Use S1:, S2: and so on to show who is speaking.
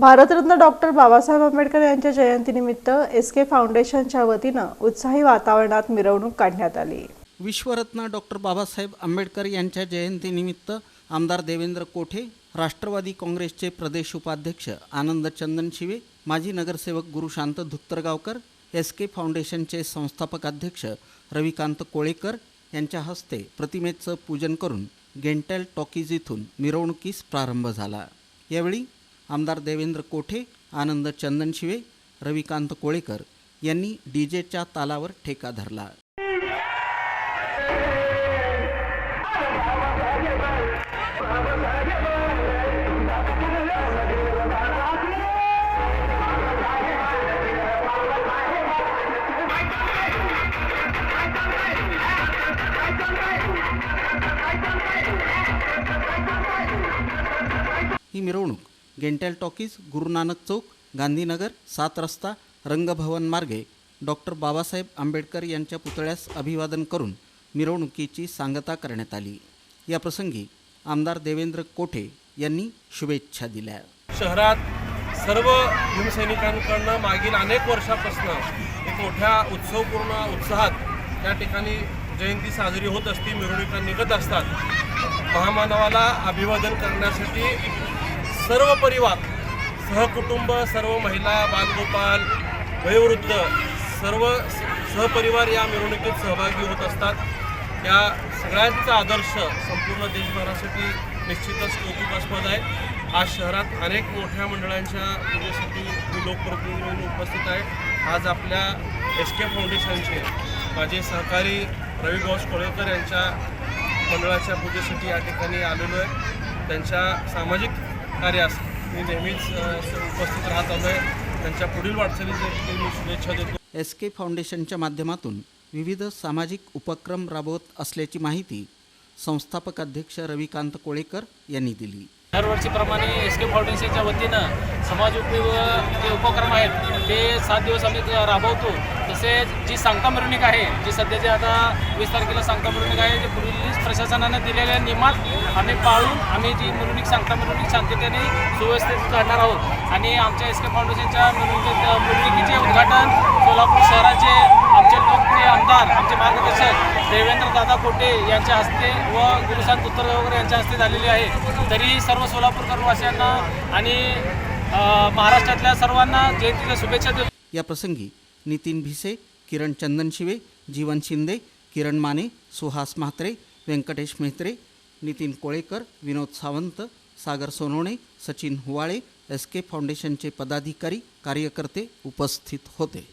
S1: Bharat Ratna doctor Babasaheb Ambedkar यांच्या जयंतीनिमित्त S के फाउंडेशनच्या वतीनं उत्साही वातावरणात मिरवणूक काढण्यात आली.
S2: विश्वरत्न डॉक्टर बाबासाहेब आंबेडकर यांच्या जयंतीनिमित्त आमदार देवेंद्र कोठे राष्ट्रवादी काँग्रेसचे प्रदेश उपाध्यक्ष आनंद चंदन शिवे माजी नगरसेवक गुरुशांत धुत्तरगावकर एस के फाउंडेशनचे संस्थापक अध्यक्ष रविकांत कोळेकर यांच्या हस्ते प्रतिमेचं पूजन करून गेंटेल टॉकीज इथून मिरवणुकीस प्रारंभ झाला. यावेळी आमदार देवेंद्र कोठे आनंद चंदनशिवे रविकांत कोळेकर यांनी डीजेच्या तालावर ठेका धरला. ही मिरवणूक गेंटेल टॉकीज गुरुनानक चौक गांधीनगर सात रस्ता रंगभवन मार्गे. डॉक्टर बाबासाहेब आंबेडकर यांच्या पुतळ्यास अभिवादन करून मिरवणुकीची सांगता करण्यात आली. या प्रसंगी आमदार देवेंद्र कोठे यांनी शुभेच्छा दिल्या.
S3: शहरात सर्व भीमसैनिकांकडनं मागील अनेक वर्षापासून एक मोठ्या उत्सवपूर्ण उत्साहात त्या ठिकाणी जयंती साजरी होत असते मिरवणुका निघत असतात. महामानवाला अभिवादन करण्यासाठी सर्व परिवार सहकुटुंब सर्व महिला बालगोपाल वयोवृद्ध सर्व सहपरिवार या मिरवणुकीत सहभागी होत असतात. या सगळ्यांचा आदर्श संपूर्ण देशभरासाठी निश्चितच कौतुकास्पद आहे. आज शहरात अनेक मोठ्या मंडळांच्या पूजेसाठी मी लोकप्रतिनिधी म्हणून उपस्थित आहे. आज आपल्या एस के फाउंडेशनचे माझे सहकारी रवी घोष कोळेकर यांच्या मंडळाच्या पूजेसाठी या ठिकाणी आलेलो आहे. त्यांच्या सामाजिक कार्यास मी नेहमीच उपस्थित राहत आलो आहे त्यांच्या पुढील वाटचालीसाठी मी शुभेच्छा देतो.
S2: एस के फाउंडेशनच्या माध्यमातून विविध सामाजिक उपक्रम राबवत असल्याची माहिती संस्थापक अध्यक्ष रविकांत कोळेकर यांनी दिली.
S4: दरवर्षीप्रमाणे एस के फाउंडेशनच्या वतीनं समाज उपयोग जे उपक्रम आहेत ते सात दिवस आम्ही राबवतो. तसेच जी सांगता मिरवणूक आहे जी सध्याची आता वीस तारखेला सांगता मिरवणूक आहे जे पोलीस प्रशासनानं दिलेल्या नियमात आम्ही पाळून आम्ही जी मिरवणूक सांगता मिरवणूक शांततेने सुव्यवस्थित काढणार आहोत. आणि आमच्या एस के फाउंडेशनच्या मिरवणुकीचे उद्घाटन सोलापूर शहराचे दादा कोटे यांच्या हस्ते व गुरुसांत उत्तरगावकर यांच्या हस्ते झालेले आहे. तरी सर्व सोलापूरकर वासियांना आणि महाराष्ट्रातल्या सर्वांना जयंतीच्या शुभेच्छा देतो.
S2: या प्रसंगी नितीन भिसे किरण चंदनशिवे जीवन शिंदे किरण माने सुहास म्हात्रे व्यंकटेश मेहत्रे नितीन कोळेकर विनोद सावंत सागर सोनवणे सचिन हुवाळे एस के फाउंडेशनचे पदाधिकारी कार्यकर्ते उपस्थित होते.